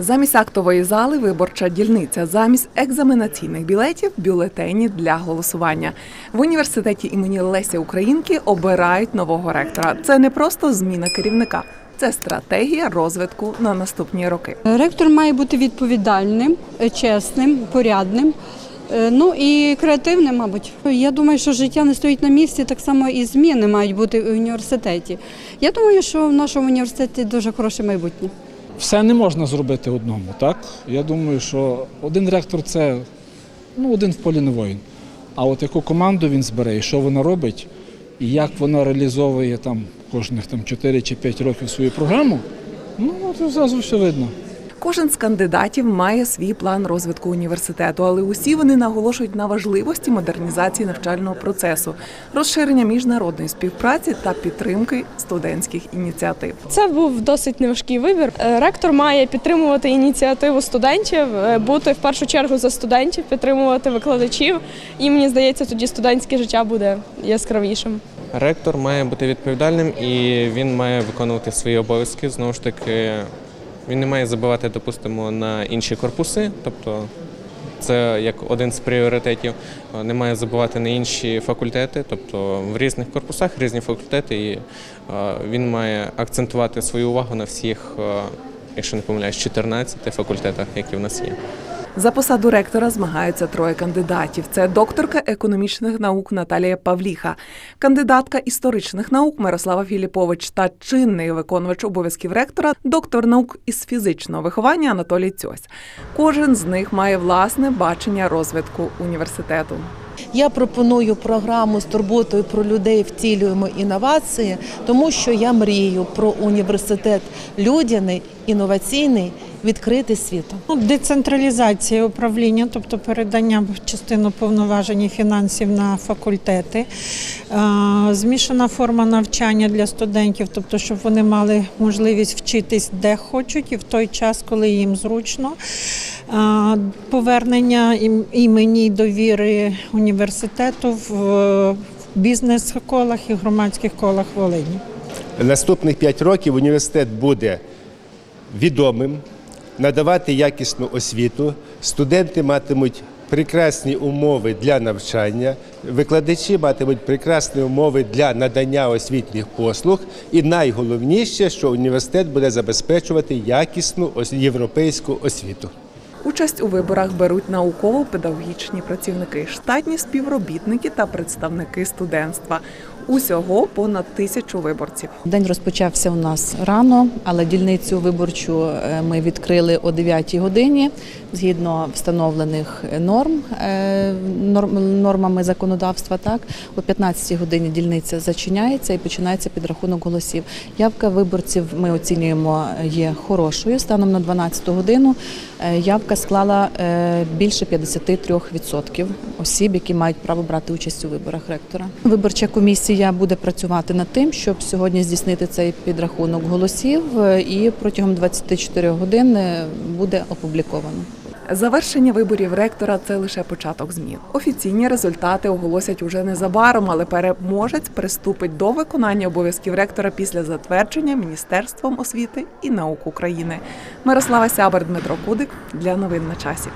Замість актової зали виборча дільниця, замість екзаменаційних білетів бюлетені для голосування. В університеті імені Леся Українки обирають нового ректора. Це не просто зміна керівника, це стратегія розвитку на наступні роки. Ректор має бути відповідальним, чесним, порядним. е, Ну і креативним, мабуть. Я думаю, що життя не стоїть на місці, так само і зміни мають бути в університеті. Я думаю, що в нашому університеті дуже хороше майбутнє. Все не можна зробити одному, так? Я думаю, що один ректор це ну, один в полі не воїн. А от яку команду він збере, і що вона робить, і як вона реалізовує там кожних там 4 чи 5 років свою програму, ну це зразу все видно. Кожен з кандидатів має свій план розвитку університету, але усі вони наголошують на важливості модернізації навчального процесу, розширення міжнародної співпраці та підтримки студентських ініціатив. Це був досить неважкий вибір. Е, Ректор має підтримувати ініціативу студентів, е, бути в першу чергу за студентів, підтримувати викладачів. І мені здається, тоді студентське життя буде яскравішим. Ректор має бути відповідальним і він має виконувати свої обов'язки. Знову ж таки, він не має забивати, допустимо, на інші корпуси, тобто це як один з пріоритетів. Не має забувати на інші факультети, тобто в різних корпусах різні факультети, і е, він має акцентувати свою увагу на всіх, е, якщо не помиляюсь, 14 факультетах, які в нас є. За посаду ректора змагаються троє кандидатів: це докторка економічних наук Наталія Павліха, кандидатка історичних наук Мирослава Філіпович та чинний виконувач обов'язків ректора, доктор наук із фізичного виховання Анатолій Цьось. Кожен з них має власне бачення розвитку університету. Я пропоную програму з турботою про людей втілюємо інновації, тому що я мрію про університет людяний, інноваційний, відкритий світу. Ну, Децентралізація управління, тобто передання частину повноважень і фінансів на факультети, змішана форма навчання для студентів, тобто щоб вони мали можливість вчитись де хочуть і в той час, коли їм зручно. Повернення імені довіри університету в бізнес-колах і громадських колах Волині. Наступних 5 років університет буде відомим, надавати якісну освіту, студенти матимуть прекрасні умови для навчання, викладачі матимуть прекрасні умови для надання освітніх послуг. І найголовніше, що університет буде забезпечувати якісну європейську освіту. Участь у виборах беруть науково-педагогічні працівники, штатні співробітники та представники студентства. Усього понад тисячу виборців. День розпочався у нас рано, але дільницю виборчу е, ми відкрили о 9 годині згідно встановлених норм е, норм- нормами законодавства. Так о 15 годині дільниця зачиняється і починається підрахунок голосів. Явка виборців ми оцінюємо е, є хорошою. Станом на 12 годину е, явка склала е, більше 53% осіб, які мають право брати участь у виборах ректора. Виборча комісія буде працювати над тим, щоб сьогодні здійснити цей підрахунок голосів, е, і протягом 24 годин е, буде опубліковано. Завершення виборів ректора це лише початок змін. Офіційні результати оголосять уже незабаром, але переможець приступить до виконання обов'язків ректора після затвердження Міністерством освіти і наук України. Мирослава Сябер, Дмитро Кудик для новин на часі.